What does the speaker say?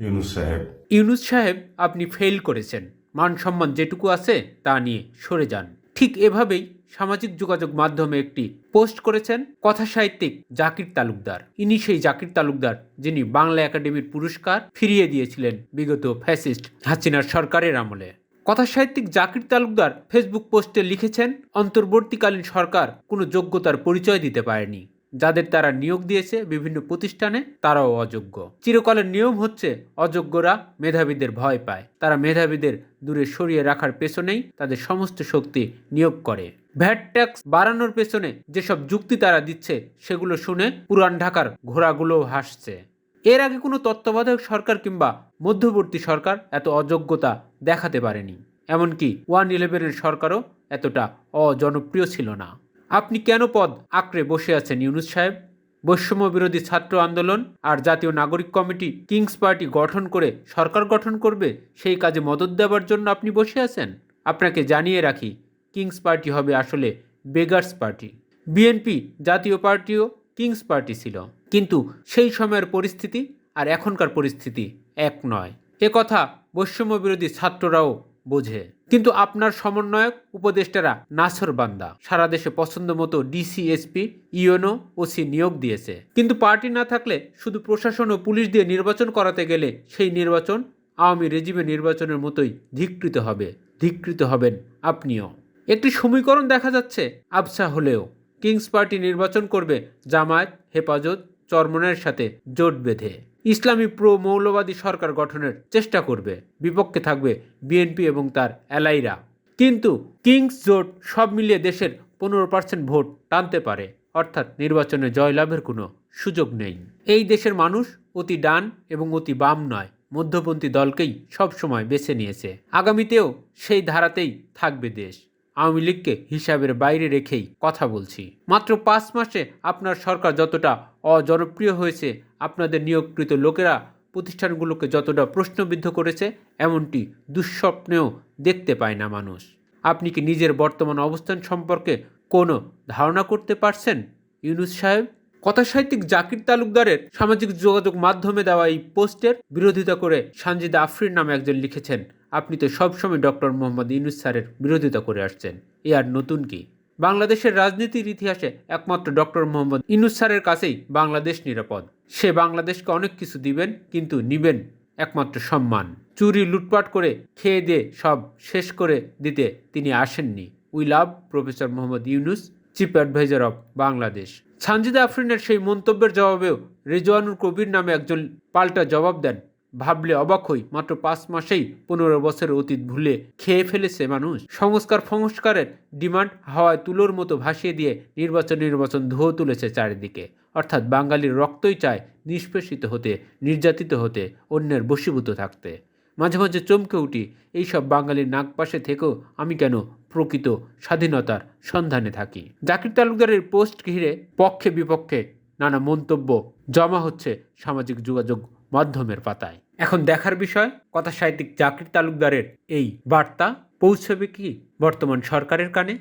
ইউনুস সাহেব। ইউনুস সাহেব, আপনি ফেল করেছেন। মান সম্মান যেটুকু আছে, তা নিয়ে সরে যান। ঠিক এভাবেই সামাজিক যোগাযোগ মাধ্যমে একটি পোস্ট করেছেন কথা সাহিত্যিক জাকির তালুকদার। ইনি সেই জাকির তালুকদার যিনি বাংলা একাডেমির পুরস্কার ফিরিয়ে দিয়েছিলেন বিগত ফ্যাসিস্ট হাসিনার সরকারের আমলে। কথা সাহিত্যিক জাকির তালুকদার ফেসবুক পোস্টে লিখেছেন, অন্তর্বর্তীকালীন সরকার কোনো যোগ্যতার পরিচয় দিতে পারেনি। যাদের তারা নিয়োগ দিয়েছে বিভিন্ন প্রতিষ্ঠানে, তারাও অযোগ্য। চিরকালের নিয়ম হচ্ছে, অযোগ্যরা মেধাবীদের ভয় পায়। তারা মেধাবীদের দূরে সরিয়ে রাখার পেছনেই তাদের সমস্ত শক্তি নিয়োগ করে। ভ্যাট ট্যাক্স বাড়ানোর পেছনে যেসব যুক্তি তারা দিচ্ছে, সেগুলো শুনে পুরান ঢাকার ঘোড়াগুলোও হাসছে। এর আগে কোনো তত্ত্বাবধায়ক সরকার কিংবা মধ্যবর্তী সরকার এত অযোগ্যতা দেখাতে পারেনি। এমনকি ওয়ান ইলেভেনের সরকারও এতটা অজনপ্রিয় ছিল না। আপনি কেন পদ আঁকড়ে বসে আছেন, ইউনুস সাহেব? বৈষম্য বিরোধী ছাত্র আন্দোলন আর জাতীয় নাগরিক কমিটি, কিংস পার্টি গঠন করে সরকার গঠন করবে, সেই কাজে মদত দেওয়ার জন্য আপনি বসে আছেন? আপনাকে জানিয়ে রাখি, কিংস পার্টি হবে আসলে বেগার্স পার্টি। বিএনপি জাতীয় পার্টিও কিংস পার্টি ছিল। কিন্তু সেই সময়ের পরিস্থিতি আর এখনকার পরিস্থিতি এক নয়। এ কথা বৈষম্য বিরোধী ছাত্ররাও বোঝে। কিন্তু আপনার সমন্বয়ক উপদেষ্টারা নাসর বান্দা। সারা দেশে পছন্দ মতো ডিসিএসপি ইউএনও ওসি নিয়োগ দিয়েছে। কিন্তু পার্টি না থাকলে শুধু প্রশাসন ও পুলিশ দিয়ে নির্বাচন করাতে গেলে সেই নির্বাচন আওয়ামী রেজিমে নির্বাচনের মতোই ধিকৃত হবে। ধিকৃত হবেন আপনিও। একটি সমীকরণ দেখা যাচ্ছে আবসা হলেও। কিংস পার্টি নির্বাচন করবে জামায়াত, হেফাজত চরমনের সাথে জোট বেঁধে। ইসলামী প্রো মৌলবাদী সরকার গঠনের চেষ্টা করবে। বিপক্ষে থাকবে বিএনপি এবং তার অ্যালাইরা। কিন্তু কিংস জোট সব মিলিয়ে দেশের পনেরো পার্সেন্ট ভোট টানতে পারে। অর্থাৎ নির্বাচনে জয়লাভের কোনো সুযোগ নেই। এই দেশের মানুষ অতি ডান এবং অতি বাম নয়। মধ্যপন্থী দলকেই সবসময় বেছে নিয়েছে। আগামীতেও সেই ধারাতেই থাকবে দেশ। আওয়ামী লীগকে হিসাবের বাইরে রেখেই কথা বলছি। মাত্র পাঁচ মাসে আপনার সরকার যতটা অজনপ্রিয় হয়েছে, আপনাদের নিয়োগকৃত লোকেরা প্রতিষ্ঠানগুলোকে যতটা প্রশ্নবিদ্ধ করেছে, এমনটি দুঃস্বপ্নেও দেখতে পায় না মানুষ। আপনি কি নিজের বর্তমান অবস্থান সম্পর্কে কোনো ধারণা করতে পারছেন, ইউনুস সাহেব? কথা সাহিত্যিক জাকির তালুকদারের সামাজিক যোগাযোগ মাধ্যমে দেওয়া এই পোস্টের বিরোধিতা করে সানজিদা আফরিন নামে একজন লিখেছেন আপনি তো সবসময় ডক্টর মোহাম্মদ ইউনুস স্যারের বিরোধিতা করে আসছেন। এ আর নতুন কি? বাংলাদেশের রাজনীতির ইতিহাসে একমাত্র ডক্টর মোহাম্মদ ইউনুস স্যারের কাছেই বাংলাদেশ নিরাপদ। সে বাংলাদেশকে অনেক কিছু দিবেন, কিন্তু নিবেন একমাত্র সম্মান। চুরি, লুটপাট করে খেয়ে দিয়ে সব শেষ করে দিতে তিনি আসেননি। We love professor Mohammad Yunus, chief adviser of Bangladesh. Sanjida আফরিনের সেই মন্তব্যের জবাবেও রেজওয়ানুর কবির নামে একজন পাল্টা জবাব দেন ভাবলে অবাক হই, মাত্র পাঁচ মাসেই পনেরো বছরের অতীত ভুলে খেয়ে ফেলেছে মানুষ। সংস্কার সংস্কারের ডিমান্ড হাওয়ায় তুলোর মতো ভাসিয়ে দিয়ে নির্বাচন নির্বাচন ধুয়ো তুলেছে চারিদিকে। অর্থাৎ বাঙালির রক্তই চায় নিষ্পেষিত হতে, নির্যাতিত হতে, অন্যের বশীভূত থাকতে। মাঝে মাঝে চমকে উঠি এইসব বাঙালির নাগপাশে থেকেও আমি কেন প্রকৃত স্বাধীনতার সন্ধানে থাকি? জাকির তালুকদারের পোস্ট ঘিরে পক্ষে বিপক্ষে নানা মন্তব্য জমা হচ্ছে সামাজিক যোগাযোগ মাধ্যমের পাতায়। এখন দেখার বিষয়, কথা সাহিত্যিক জাকির তালুকদারের এই বার্তা পৌঁছবে কি বর্তমান সরকারের কানে?